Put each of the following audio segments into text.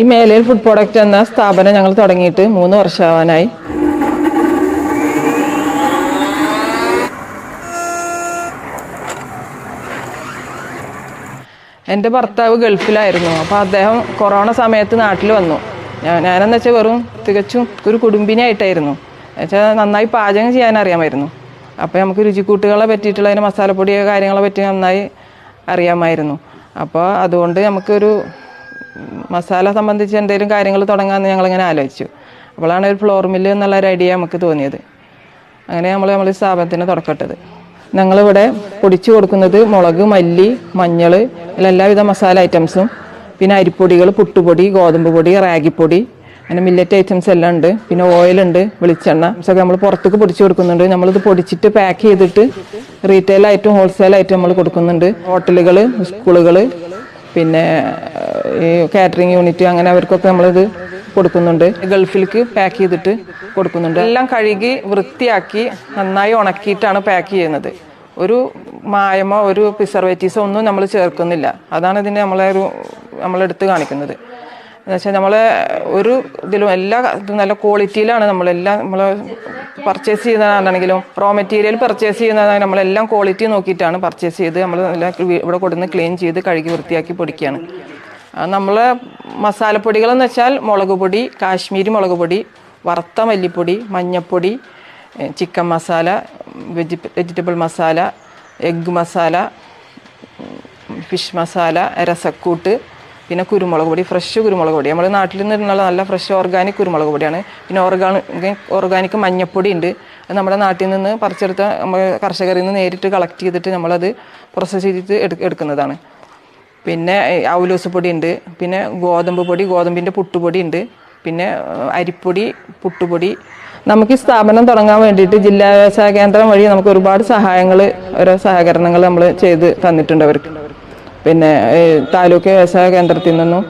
ഈ മേലയിൽ food product എന്ന സ്ഥാപനം ഞങ്ങൾ തുടങ്ങിയിട്ട് മൂന്ന് വർഷമാവാനായി. എന്റെ ഭർത്താവ് ഗൾഫിലായിരുന്നു. അപ്പോൾ അദ്ദേഹം കൊറോണ സമയത്ത് നാട്ടിൽ വന്നു. ഞാൻ ഞാനെന്ന് വെച്ചാൽ വെറും തികച്ചും ഒരു കുടുംബിനായിട്ടായിരുന്നു വെച്ചാൽ നന്നായി പാചകം ചെയ്യാൻ അറിയാമായിരുന്നു. അപ്പോൾ നമുക്ക് രുചിക്കൂട്ടുകളെ പറ്റിയിട്ടുള്ള അതിന് മസാലപ്പൊടിയോ കാര്യങ്ങളെ പറ്റി നന്നായി അറിയാമായിരുന്നു. അപ്പോൾ അതുകൊണ്ട് നമുക്കൊരു മസാല സംബന്ധിച്ച് എന്തെങ്കിലും കാര്യങ്ങൾ തുടങ്ങാമെന്ന് ഞങ്ങളിങ്ങനെ ആലോചിച്ചു. അപ്പോഴാണ് ഒരു ഫ്ലോർ മില്ല് എന്നുള്ള ഒരു ഐഡിയ നമുക്ക് തോന്നിയത്. അങ്ങനെ നമ്മൾ നമ്മൾ സ്ഥാപനത്തിന് തുടക്കട്ടത് ഞങ്ങളിവിടെ പൊടിച്ചു കൊടുക്കുന്നത് മുളക് മല്ലി മഞ്ഞൾ എല്ലാവിധ മസാല ഐറ്റംസും പിന്നെ അരിപ്പൊടികൾ പുട്ടുപൊടി ഗോതമ്പ് പൊടി റാഗിപ്പൊടി അങ്ങനെ മില്ലറ്റ് ഐറ്റംസ് എല്ലാം ഉണ്ട്. പിന്നെ ഓയിലുണ്ട് വെളിച്ചെണ്ണ ഒക്കെ നമ്മൾ പുറത്തേക്ക് പൊടിച്ചു കൊടുക്കുന്നുണ്ട്. നമ്മളിത് പൊടിച്ചിട്ട് പാക്ക് ചെയ്തിട്ട് ഹോൾസെയിൽ ആയിട്ടും നമ്മൾ കൊടുക്കുന്നുണ്ട്. ഹോട്ടലുകൾ സ്കൂളുകൾ പിന്നെ ഈ കാറ്ററിംഗ് യൂണിറ്റ് അങ്ങനെ അവർക്കൊക്കെ നമ്മളിത് കൊടുക്കുന്നുണ്ട്. ഗൾഫിലേക്ക് പാക്ക് ചെയ്തിട്ട് കൊടുക്കുന്നുണ്ട്. എല്ലാം കഴുകി വൃത്തിയാക്കി നന്നായി ഉണക്കിയിട്ടാണ് പാക്ക് ചെയ്യുന്നത്. ഒരു മായമോ ഒരു പ്രിസർവേറ്റീവ്സോ ഒന്നും നമ്മൾ ചേർക്കുന്നില്ല. അതാണ് ഇതിന്റെ നമ്മളെ ഒരു നമ്മളെടുത്ത് കാണിക്കുന്നത്. എന്നുവെച്ചാൽ നമ്മളെ ഒരു ഇതിലും എല്ലാ നല്ല ക്വാളിറ്റിയിലാണ് നമ്മളെല്ലാം നമ്മൾ പർച്ചേസ് ചെയ്യുന്നതാണെങ്കിലും റോ മെറ്റീരിയൽ പർച്ചേസ് ചെയ്യുന്നതാണ് നമ്മളെല്ലാം ക്വാളിറ്റി നോക്കിയിട്ടാണ് പർച്ചേസ് ചെയ്ത് നമ്മൾ ഇവിടെ കൊടുന്ന് ക്ലീൻ ചെയ്ത് കഴുകി വൃത്തിയാക്കി പൊടിക്കുകയാണ് നമ്മൾ മസാലപ്പൊടികളെന്ന് വെച്ചാൽ മുളക് പൊടി കാശ്മീരി മുളക് പൊടി വറുത്ത മല്ലിപ്പൊടി മഞ്ഞൾപ്പൊടി chicken masala veggie vegetable masala egg masala fish masala രസക്കൂട്ട് പിന്നെ കുരുമുളക് പൊടി ഫ്രഷ് കുരുമുളക് പൊടി. നമ്മുടെ നാട്ടിൽ നിന്നുള്ള നല്ല ഫ്രഷ് ഓർഗാനിക് കുരുമുളക് പൊടിയാണ്. പിന്നെ ഓർഗാനിക് ഓർഗാനിക് മഞ്ഞപ്പൊടി ഉണ്ട്. അത് നമ്മുടെ നാട്ടിൽ നിന്ന് പറിച്ചെടുത്ത നമ്മൾ കർഷകരിൽ നിന്ന് നേരിട്ട് കളക്ട് ചെയ്തിട്ട് നമ്മളത് പ്രോസസ്സ് ചെയ്തിട്ട് എടുക്കുന്നതാണ്. പിന്നെ ഔലൂസ് പൊടി ഉണ്ട് പിന്നെ ഗോതമ്പ് പൊടി ഗോതമ്പിന്റെ പുട്ടുപൊടി ഉണ്ട് പിന്നെ അരിപ്പൊടി പുട്ടുപൊടി. നമുക്ക് ഈ സ്ഥാപനം തുടങ്ങാൻ വേണ്ടിയിട്ട് ജില്ലാ വ്യവസായ കേന്ദ്രം വഴി നമുക്ക് ഒരുപാട് സഹായങ്ങൾ ഓരോ സഹകരണങ്ങൾ നമ്മൾ ചെയ്ത് തന്നിട്ടുണ്ട് അവർക്ക്. പിന്നെ താലൂക്ക് വ്യവസായ കേന്ദ്രത്തിൽ നിന്നും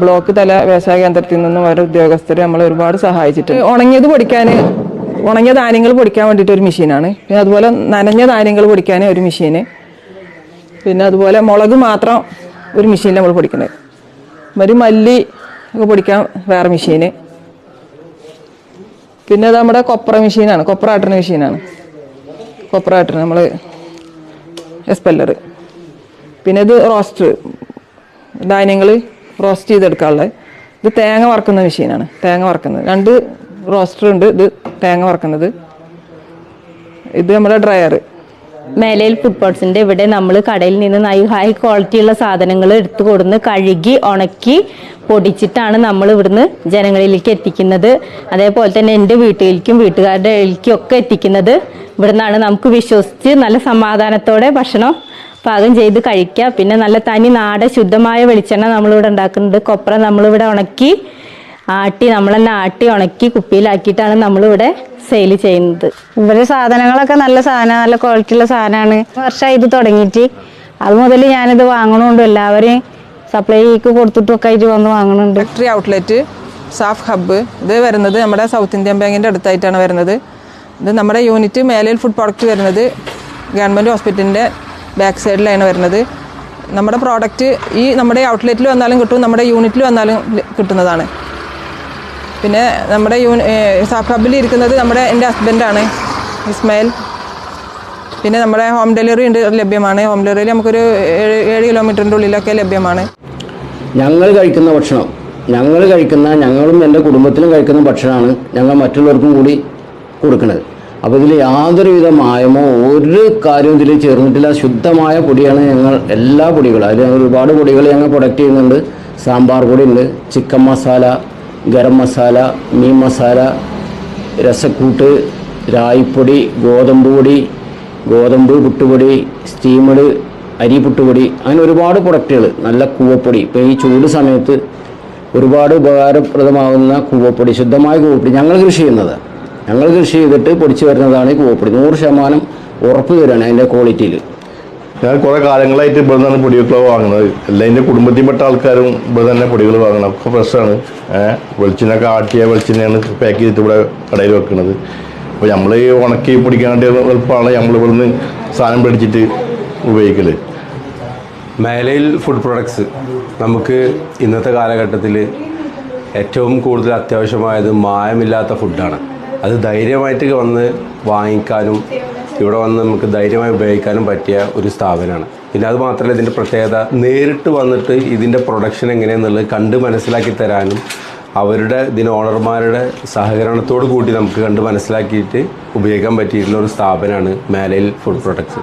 ബ്ലോക്ക് തല വ്യവസായ കേന്ദ്രത്തിൽ നിന്നും ഓരോ ഉദ്യോഗസ്ഥർ നമ്മൾ ഒരുപാട് സഹായിച്ചിട്ടുണ്ട്. ഉണങ്ങിയത് പൊടിക്കാൻ ഉണങ്ങിയ ധാന്യങ്ങൾ പൊടിക്കാൻ വേണ്ടിയിട്ട് ഒരു മെഷീനാണ്. പിന്നെ അതുപോലെ നനഞ്ഞ ധാന്യങ്ങൾ പൊടിക്കാൻ ഒരു മെഷീന്. പിന്നെ അതുപോലെ മുളക് മാത്രം ഒരു മെഷീനിൽ നമ്മൾ പൊടിക്കുന്നത് ഒരു മല്ലി ഒക്കെ പൊടിക്കാൻ വേറെ മെഷീന് പിന്നെ അത് നമ്മുടെ കൊപ്ര മെഷീനാണ് കൊപ്ര ആട്ടുന്ന മെഷീനാണ് കൊപ്ര ആട്ടുന്ന നമ്മൾ എസ്പെല്ലർ പിന്നെ ഇത് റോസ്റ്റർ ധാന്യങ്ങൾ റോസ്റ്റ് ചെയ്തെടുക്കാനുള്ളത് ഇത് തേങ്ങ വറക്കുന്ന മെഷീനാണ് തേങ്ങ വറക്കുന്നത്. രണ്ട് റോസ്റ്റർ ഉണ്ട്. ഇത് തേങ്ങ വറക്കുന്നത്. ഇത് നമ്മുടെ ഡ്രയർ മേലയിൽ ഫുഡ് പോട്ട്സിന്റെ ഇവിടെ നമ്മൾ കടയിൽ നിന്ന് നൈ- ഹൈ ക്വാളിറ്റിയുള്ള സാധനങ്ങൾ എടുത്തു കൊടുന്ന് കഴുകി ഉണക്കി പൊടിച്ചിട്ടാണ് നമ്മൾ ഇവിടുന്ന് ജനങ്ങളിലേക്ക് എത്തിക്കുന്നത്. അതേപോലെ തന്നെ എന്റെ വീട്ടിലേക്കും വീട്ടുകാരുടെ ഒക്കെ എത്തിക്കുന്നത്. ഇവിടുന്നാണ് നമുക്ക് വിശ്വസിച്ച് നല്ല സമാധാനത്തോടെ ഭക്ഷണം പാകം ചെയ്ത് കഴിക്കുക. പിന്നെ നല്ല തനി നാടൻ ശുദ്ധമായ വെളിച്ചെണ്ണ നമ്മളിവിടെ ഉണ്ടാക്കുന്നുണ്ട്. കൊപ്ര നമ്മളിവിടെ ഉണക്കി ആട്ടി നമ്മൾ തന്നെ ആട്ടി ഉണക്കി കുപ്പിയിലാക്കിയിട്ടാണ് നമ്മളിവിടെ സെയിൽ ചെയ്യുന്നത്. ഇവരുടെ സാധനങ്ങളൊക്കെ നല്ല സാധനം നല്ല ക്വാളിറ്റി ഉള്ള സാധനമാണ്. വർഷമായി ഇത് തുടങ്ങിയിട്ട്. അത് മുതൽ ഞാനിത് വാങ്ങണമുണ്ട് എല്ലാവരെയും സപ്ലൈക്ക് കൊടുത്തിട്ടൊക്കെ ആയിട്ട് വന്ന് വാങ്ങണുണ്ട്. ഫാക്ടറി ഔട്ട്ലെറ്റ് സാഫ് ഹബ്ബ് ഇത് വരുന്നത് നമ്മുടെ സൗത്ത് ഇന്ത്യൻ ബാങ്കിന്റെ അടുത്തായിട്ടാണ് വരുന്നത്. ഇത് നമ്മുടെ യൂണിറ്റ് മേലയിൽ ഫുഡ് പ്രോഡക്റ്റ് വരുന്നത് ഗവൺമെന്റ് ഹോസ്പിറ്റലിന്റെ ബാക്ക് സൈഡിലാണ് വരുന്നത്. നമ്മുടെ പ്രോഡക്റ്റ് ഈ നമ്മുടെ ഔട്ട്ലെറ്റിൽ വന്നാലും കിട്ടും നമ്മുടെ യൂണിറ്റിൽ വന്നാലും കിട്ടുന്നതാണ്. പിന്നെ നമ്മുടെ യൂണി സാഫ് ഇരിക്കുന്നത് നമ്മുടെ എന്റെ ഹസ്ബൻഡാണ് ഇസ്മായിൽ. പിന്നെ നമ്മുടെ ഹോം ഡെലിവറി ഉണ്ട് ലഭ്യമാണ്. ഹോം ഡെലിവറി നമുക്കൊരു ഏഴ് ഏഴ് കിലോമീറ്ററിന്റെ ഉള്ളിലൊക്കെ ലഭ്യമാണ്. ഞങ്ങൾ കഴിക്കുന്ന ഭക്ഷണം ഞങ്ങൾ കഴിക്കുന്ന ഞങ്ങളും എന്റെ കുടുംബത്തിലും കഴിക്കുന്ന ഭക്ഷണമാണ് ഞങ്ങൾ മറ്റുള്ളവർക്കും കൂടി കൊടുക്കുന്നത്. അപ്പോൾ ഇതിൽ യാതൊരുവിധ മായമോ ഒരു കാര്യവും ഇതിൽ ചേർന്നിട്ടില്ല. ശുദ്ധമായ പൊടിയാണ് ഞങ്ങൾ എല്ലാ പൊടികളും. അതിൽ ഒരുപാട് പൊടികൾ ഞങ്ങൾ പ്രൊഡക്റ്റ് ചെയ്യുന്നുണ്ട്. സാമ്പാർ പൊടി ഉണ്ട് ചിക്കൻ മസാല ഗരം മസാല മീൻ മസാല രസക്കൂട്ട് രായിപ്പൊടി ഗോതമ്പ് പൊടി ഗോതമ്പ് പുട്ടുപൊടി സ്റ്റീമഡ് അരി പുട്ടുപൊടി അങ്ങനെ ഒരുപാട് പ്രൊഡക്റ്റുകൾ നല്ല കൂവപ്പൊടി. ഇപ്പോൾ ഈ ചൂട് സമയത്ത് ഒരുപാട് ഉപകാരപ്രദമാകുന്ന കൂവപ്പൊടി ശുദ്ധമായ കൂവപ്പൊടി ഞങ്ങൾ കൃഷി ചെയ്യുന്നത്. ഞങ്ങൾ കൃഷി ചെയ്തിട്ട് പൊടിച്ചു വരുന്നതാണ് ഈ കൂവപ്പൊടി. നൂറ് ശതമാനം ഉറപ്പ് തരാണ് അതിന്റെ ക്വാളിറ്റിയിൽ ഞാൻ കുറെ കാലങ്ങളായിട്ട് ഇവിടെ നിന്നാണ് പൊടിയൊക്കെ വാങ്ങുന്നത്. എല്ലാം എന്റെ കുടുംബത്തിൽപ്പെട്ട ആൾക്കാരും ഇവിടെ തന്നെ പൊടികൾ വാങ്ങണം ഒക്കെ ഫ്രഷാണ് ഏഹ് വെളിച്ചെണ്ണൊക്കെ ആട്ടിയ വെളിച്ചെണ്ണയാണ് പാക്ക് ചെയ്തിട്ട് ഇവിടെ കടയിൽ വെക്കുന്നത്. അപ്പോൾ നമ്മൾ ഈ ഉണക്കി പിടിക്കാൻ വേണ്ടി എളുപ്പമാണ് നമ്മൾ ഇവിടുന്ന് സാധനം പിടിച്ചിട്ട് ഉപയോഗിക്കൽ മേലയിൽ ഫുഡ് പ്രൊഡക്ട്സ് നമുക്ക് ഇന്നത്തെ കാലഘട്ടത്തിൽ ഏറ്റവും കൂടുതൽ അത്യാവശ്യമായത് മായമില്ലാത്ത ഫുഡാണ് അത് ധൈര്യമായിട്ട് വന്ന് വാങ്ങിക്കാനും ഇവിടെ വന്ന് നമുക്ക് ധൈര്യമായി ഉപയോഗിക്കാനും പറ്റിയ ഒരു സ്ഥാപനമാണ്. പിന്നെ അത് മാത്രമല്ല ഇതിന്റെ പ്രത്യേകത നേരിട്ട് വന്നിട്ട് ഇതിന്റെ പ്രൊഡക്ഷൻ എങ്ങനെയെന്നുള്ളത് കണ്ട് മനസ്സിലാക്കി തരാനും അവരുടെ ഇതിന് ഓണർമാരുടെ സഹകരണത്തോട് കൂടി നമുക്ക് കണ്ട് മനസ്സിലാക്കിയിട്ട് ഉപയോഗിക്കാൻ പറ്റിയിട്ടുള്ള ഒരു സ്ഥാപനമാണ് മേലയിൽ ഫുഡ് പ്രൊഡക്ട്സ്